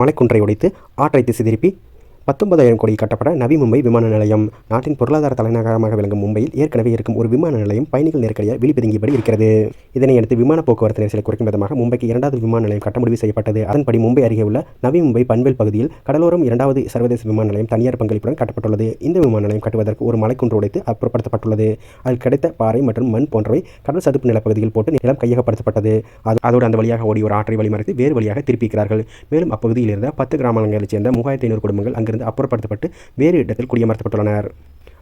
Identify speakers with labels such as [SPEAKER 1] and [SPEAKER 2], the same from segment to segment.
[SPEAKER 1] மலைக்குன்றை உடைத்து ஆற்றை திசை திருப்பி பத்தொன்பதாயிரம் கோடி கட்டப்பட நவி மும்பை விமான நிலையம். நாட்டின் பொருளாதார தலைநகரமாக விளங்கும் மும்பையில் ஏற்கனவே இருக்கும் ஒரு விமான நிலையம் பயணிகள் நெருக்கடியால் விழிப்பதுங்கியபடி இருக்கிறது. இதனையடுத்து விமான போக்குவரத்து நெரிசலை குறைக்கும் விதமாக மும்பைக்கு இரண்டாவது விமான நிலையம் கட்ட முடிவு செய்யப்பட்டது. அதன்படி மும்பை அருகே உள்ள நவி மும்பை பன்வேல் பகுதியில் கடலோரம் இரண்டாவது சர்வதேச விமான நிலையம் தனியார் பங்களிப்புடன் கட்டப்பட்டுள்ளது. இந்த விமான நிலையம் கட்டுவதற்கு ஒரு மலைக்குன்று உடைத்து அப்புறப்படுத்தப்பட்டுள்ளது. அதில் கிடைத்த பாறை மற்றும் மண் போன்றவை கடல் சதுப்பு நிலப்பகுதியில் போட்டு நிலம் கையகப்படுத்தப்பட்டது. அது அதோடு அந்த வழியாக ஓடி ஒரு ஆற்றை வழிமறைத்து வேறு வழியாக திருப்பிக்கிறார்கள். மேலும் அப்பகுதியில் இருந்த பத்து கிராமங்களைச் சேர்ந்த மூவாயிரத்தி ஐநூறு குடும்பங்கள் அங்கிருந்து அப்புறப்படுத்தப்பட்டு வேறு இடத்தில் குடியமர்த்தப்பட்டுள்ளனர்.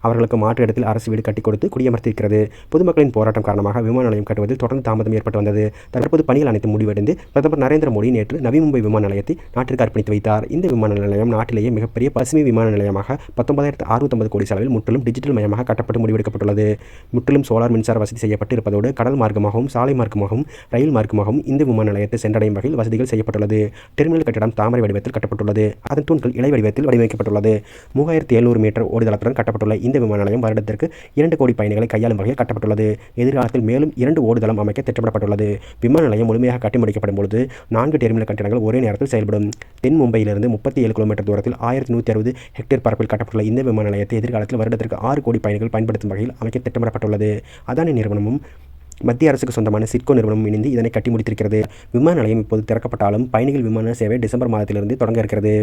[SPEAKER 1] அவர்களுக்கு மாற்று இடத்தில் அரசு வீடு கட்டி கொடுத்து குடியமர்த்திருக்கிறது. பொதுமக்களின் போராட்டம் காரணமாக விமான நிலையம் கட்டுவதில் தொடர்ந்து தாமதம் ஏற்பட்டு வந்தது. தற்போது பணிகள் அனைத்து முடிவடைந்து பிரதமர் நரேந்திர மோடி நேற்று நவி மும்பை விமான நிலையத்தை நாட்டிற்கு அர்ப்பணித்து வைத்தார். இந்த விமான நிலையம் நாட்டிலேயே மிகப்பெரிய பசுமை விமான நிலையமாக பத்தொன்பதாயிரத்து அறுபத்தொன்பது கோடி செலவில் முற்றிலும் டிஜிட்டல் மயமாக கட்டப்பட்டு முடிவெடுக்கப்பட்டுள்ளது. முற்றிலும் சோலார் மின்சார வசதி செய்யப்பட்டு இருப்பதோடு கடல் மார்க்கமாகவும் சாலை மார்க்கமாகவும் ரயில் மார்க்கமாகவும் இந்த விமான நிலையத்தை சென்றடையும் வகையில் வசதிகள் செய்யப்பட்டுள்ளது. டெர்மினல் கட்டிடம் தாமரை வடிவத்தில் கட்டப்பட்டுள்ளது. அதன் தூண்கள் இலை வடிவத்தில் வடிவமைக்கப்பட்டுள்ளது. மூவாயிரத்தி எழுநூறு மீட்டர் ஓடுதளத்துடன் கட்டப்பட்டுள்ள இந்த விமான நிலையம் வருடத்திற்கு இரண்டு கோடி பயணிகளை கையாளும் வகையில் கட்டப்பட்டுள்ளது. எதிர்காலத்தில் மேலும் இரண்டு ஓடுதளம் அமைக்க திட்டமிடப்பட்டுள்ளது. விமான நிலையம் முழுமையாக கட்டி முடிக்கப்படும் பொழுது நான்கு டெர்மினல் கட்டிடங்கள் ஒரே நேரத்தில் செயல்படும். தென் மும்பையிலிருந்து முப்பத்தி ஏழு கிலோமீட்டர் தூரத்தில் ஆயிரத்தி நூற்றி அறுபது ஹெக்டேர் பரப்பில் கட்டப்பட்டுள்ள இந்த விமான நிலையத்தை எதிர்காலத்தில் வருடத்திற்கு ஆறு கோடி பயணிகள் பயன்படுத்தும் வகையில் அமைக்க திட்டமிடப்பட்டுள்ளது. அதானி நிறுவனமும் மத்திய அரசுக்கு சொந்தமான சிட்கோ நிறுவனம் இணைந்து இதனை கட்டி முடித்திருக்கிறது. விமான நிலையம் இப்போது திறக்கப்பட்டாலும் பயணிகள் விமான சேவை டிசம்பர் மாதத்திலிருந்து தொடங்க இருக்கிறது.